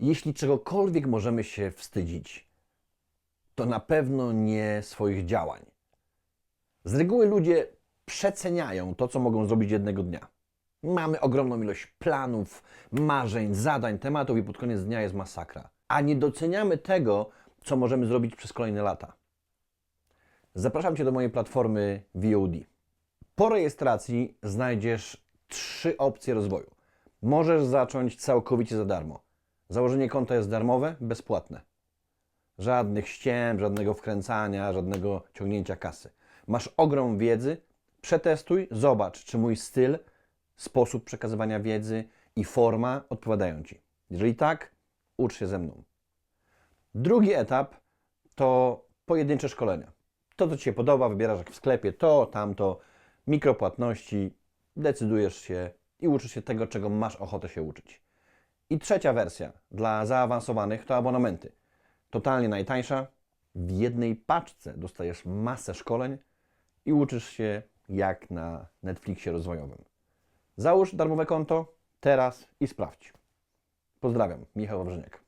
Jeśli czegokolwiek możemy się wstydzić, to na pewno nie swoich działań. Z reguły ludzie przeceniają to, co mogą zrobić jednego dnia. Mamy ogromną ilość planów, marzeń, zadań, tematów i pod koniec dnia jest masakra. A nie doceniamy tego, co możemy zrobić przez kolejne lata. Zapraszam Cię do mojej platformy VOD. Po rejestracji znajdziesz trzy opcje rozwoju. Możesz zacząć całkowicie za darmo. Założenie konta jest darmowe, bezpłatne. Żadnych ściem, żadnego wkręcania, żadnego ciągnięcia kasy. Masz ogrom wiedzy, przetestuj, zobacz, czy mój styl, sposób przekazywania wiedzy i forma odpowiadają Ci. Jeżeli tak, ucz się ze mną. Drugi etap to pojedyncze szkolenia. To, co Ci się podoba, wybierasz jak w sklepie, to, tamto, mikropłatności, decydujesz się i uczysz się tego, czego masz ochotę się uczyć. I trzecia wersja dla zaawansowanych to abonamenty. Totalnie najtańsza. W jednej paczce dostajesz masę szkoleń i uczysz się jak na Netflixie rozwojowym. Załóż darmowe konto teraz i sprawdź. Pozdrawiam, Michał Wawrzyniak.